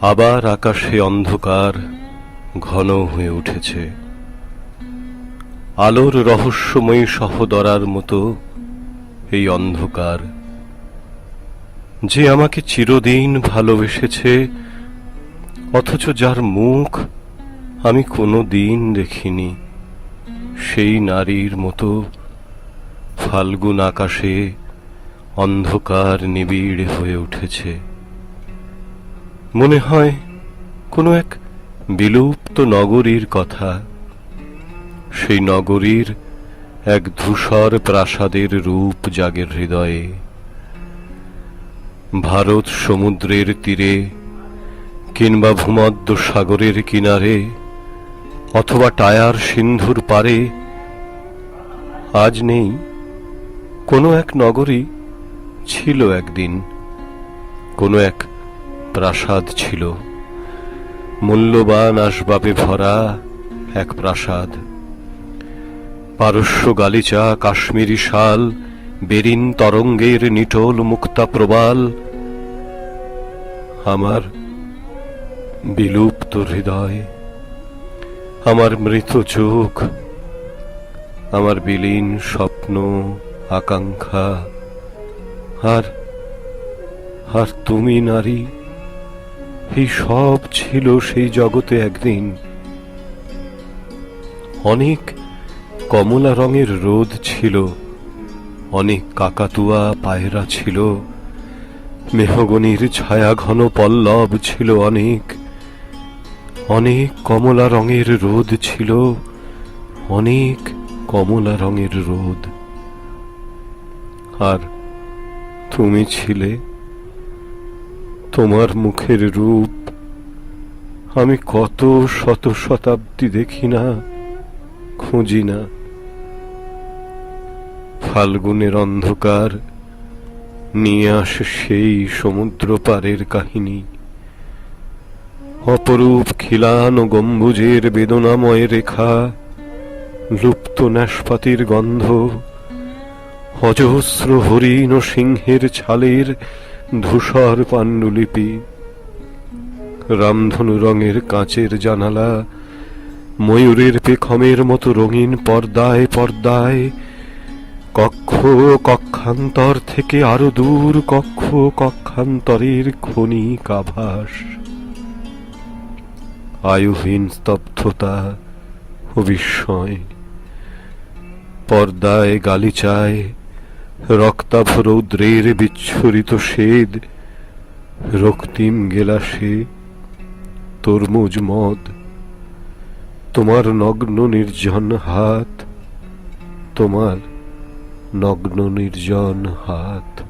আবার আকাশে অন্ধকার ঘন হয়ে উঠেছে। আলোর রহস্যময়ী সহদরার মতো এই অন্ধকার। যে আমাকে চিরদিন ভালোবেসেছে, অথচ যার মুখ আমি কোনো দিন দেখিনি, সেই নারীর মতো ফাল্গুন আকাশে অন্ধকার নিবিড় হয়ে উঠেছে। মনে হয় কোনো এক বিলুপ্ত নগরীর কথা। সেই নগরীর এক ধূসর প্রাসাদের রূপ জাগের হৃদয়ে। ভারত সমুদ্রের তীরে কিংবা ভূমধ্য সাগরের কিনারে অথবা টায়ার সিন্ধুর পারে, আজ নেই। কোনো এক নগরী ছিল একদিন, কোনো এক প্রাসাদ ছিল। মূল্যবান আসবাবে ভরা এক প্রাসাদ। পারস্য গালিচা কাশ্মীরি শাল, বেরিন তরঙ্গের নিটোল মুক্তা প্রবাল। আমার বিলুপ্ত হৃদয়, আমার মৃত চোখ, আমার বিলীন স্বপ্ন, আকাঙ্ক্ষা। আর আর তুমি নারী এই সব ছিল সেই জগতে একদিন। অনেক কমলা রঙের রোদ ছিল, অনেক কাকাতুয়া পায়রা ছিল, মেহগনির ছায়া ঘন পল্লব ছিল অনেক অনেক কমলা রঙের রোদ ছিল, অনেক কমলা রঙের রোদ। আর তুমি ছিলে তোমার মুখের রূপ আমি কত শত শতাব্দী দেখি না, খুঁজি না। ফাল্গুনের অন্ধকার নিয়ে আসে সেই সমুদ্র পারের কাহিনী। অপরূপ খিলান ও গম্বুজের বেদনাময় রেখা, লুপ্ত নাশপাতির গন্ধ অজস্র হরিণ ও সিংহের ছালের ধূসর পাণ্ডুলিপি, রামধনু রঙের কাঁচের জানালা, ময়ূরের পেখমের মতো রঙিন পর্দায় পর্দায়, কক্ষ কক্ষান্তর থেকে আরও দূর কক্ষ কক্ষান্তরের ক্ষণিক আভাস আয়ুহীন স্তব্ধতা ও বিস্ময়, পর্দায় গালিচায় রক্তাভ রৌদ্রের বিচ্ছুরিত শেদ, রক্তিম গেলাসে তরমুজ মদ। তোমার নগ্ন নির্জন হাত, তোমার নগ্ন নির্জন হাত।